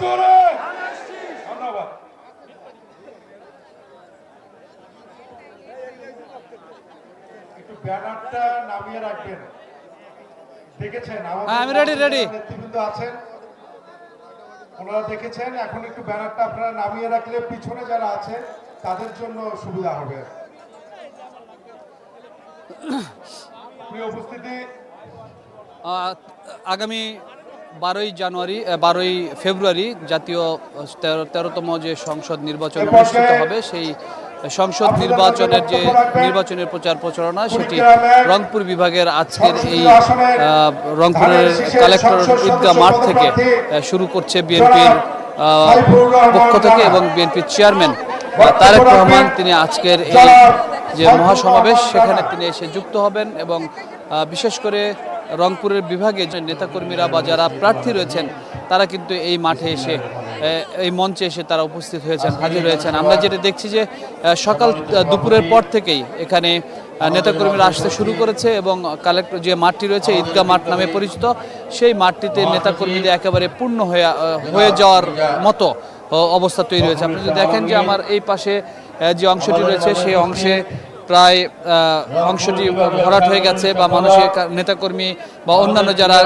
জোরে ধন্যবাদ একটু ব্যানারটা নামিয়ে রাখবেন দেখেছেন আমাদের। নেতৃবৃন্দ আছেন ওনারা দেখেছেন এখন একটু ব্যানারটা আপনারা নামিয়ে রাখলে পিছনে যারা আছে তাদের জন্য সুবিধা হবে। প্রিয় উপস্থিতি আগামী বারোই জানুয়ারি বারোই ফেব্রুয়ারি জাতীয় তেরো তেরোতম যে সংসদ নির্বাচন অনুষ্ঠিত হবে সেই সংসদ নির্বাচনের যে নির্বাচনের প্রচার প্রচারণা সেটি রংপুর বিভাগের আজকের এই রংপুরের কালেক্টর ঈদগাহ মাঠ থেকে শুরু করছে বিএনপির পক্ষ থেকে এবং বিএনপির চেয়ারম্যান তারেক রহমান তিনি আজকের এই যে মহাসমাবেশ সেখানে তিনি এসে যুক্ত হবেন এবং বিশেষ করে রংপুরের বিভাগে যে নেতাকর্মীরা বা যারা প্রার্থী রয়েছেন, তারা কিন্তু এই মাঠে এসে এই মঞ্চে এসে তারা উপস্থিত হয়েছেন, হাজির হয়েছেন আমরা যেটা দেখছি যে সকাল দুপুরের পর থেকেই এখানে নেতাকর্মীরা আসতে শুরু করেছে এবং কালেক্টর যে মাঠটি রয়েছে, ঈদগাহ মাঠ নামে পরিচিত, সেই মাঠটিতে নেতাকর্মীদের একেবারে পূর্ণ হয়ে হয়ে যাওয়ার মতো, অবস্থা তৈরি হয়েছে। আপনি যদি দেখেন যে, আমার এই পাশে যে অংশটি রয়েছে, সেই অংশে প্রায় অংশটি ভরাট হয়ে গেছে বা মানুষের নেতাকর্মী বা অন্যান্য যারা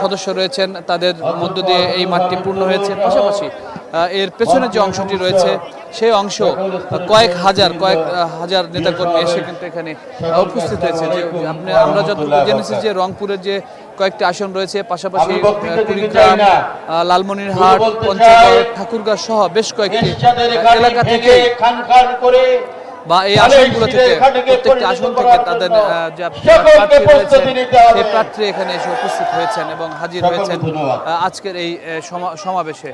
সদস্য রয়েছেন তাদের মধ্য দিয়ে এই মাঠটি পূর্ণ হয়েছে। পাশাপাশি এর পেছনে যে অংশটি রয়েছে সেই অংশ কয়েক হাজার কয়েক হাজার নেতাকর্মী এসে কিন্তু এখানে উপস্থিত হয়েছে। যে আপনি আমরা যতটুকু জেনেছি যে রংপুরের যে কয়েকটি আসন রয়েছে পাশাপাশি কুড়িগ্রাম লালমনিরহাট পঞ্চগড় ঠাকুরগাঁ সহ বেশ কয়েকটি এলাকা থেকে বা এই আসনগুলো থেকে প্রত্যেকটি আসন থেকে তাদের যা প্রার্থী এখানে এসে উপস্থিত হয়েছেন এবং হাজির হয়েছেন আজকের এই সমাবেশে।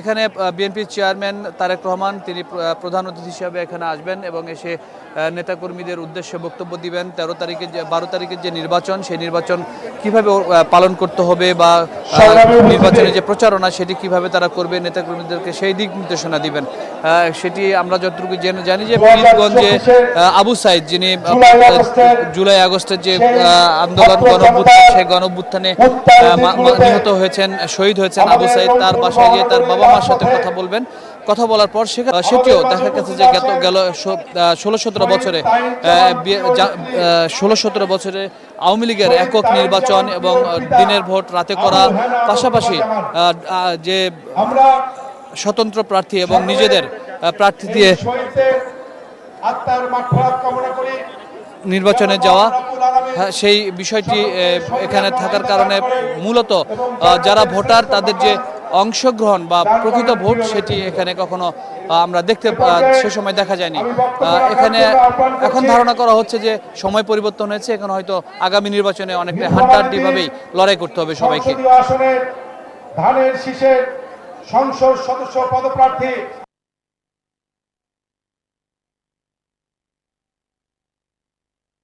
এখানে বিএনপির চেয়ারম্যান তারেক রহমান তিনি প্রধান অতিথি হিসাবে এখানে আসবেন এবং এসে নেতাকর্মীদের উদ্দেশ্যে বক্তব্য দিবেন। তেরো তারিখে যে বারো তারিখের যে নির্বাচন সেই নির্বাচন কীভাবে পালন করতে হবে বা আহ, নির্বাচনের যে প্রচারণা সেটি কীভাবে তারা করবে নেতাকর্মীদেরকে সেই দিক নির্দেশনা দিবেন। আহ, সেটি আমরা যতটুকু জেনে জানি যে ফরিদগঞ্জে আহ, আবু সাইদ যিনি জুলাই আগস্টের যে আন্দোলন গণঅভ্যুত্থান সেই মা- নিহত হয়েছেন শহীদ হয়েছেন আবু সাইদ। তার বাসায় গিয়ে তার বাবা মার সাথে কথা বলবেন। কথা বলার পর সেটিও দেখা গেছে যে গত গেল ষোলো সতেরো বছরে ষোলো সতেরো বছরে আওয়ামী লীগের একক নির্বাচন এবং দিনের ভোট রাতে করা পাশাপাশি যে স্বতন্ত্র প্রার্থী এবং নিজেদের প্রার্থী দিয়ে নির্বাচনে যাওয়া হ্যাঁ, সেই বিষয়টি এখানে থাকার কারণে মূলত যারা ভোটার তাদের যে অংশগ্রহণ বা প্রকৃত ভোট সেটি এখানে কখনো আমরা দেখতে সে সময় দেখা যায়নি। এখানে এখন ধারণা করা হচ্ছে যে সময় পরিবর্তন হয়েছে এখন হয়তো আগামী নির্বাচনে অনেকটা হাড্ডাহাড্ডিভাবেই লড়াই করতে হবে সবাইকে। ধানের শীষের সংসদ সদস্য পদপ্রার্থী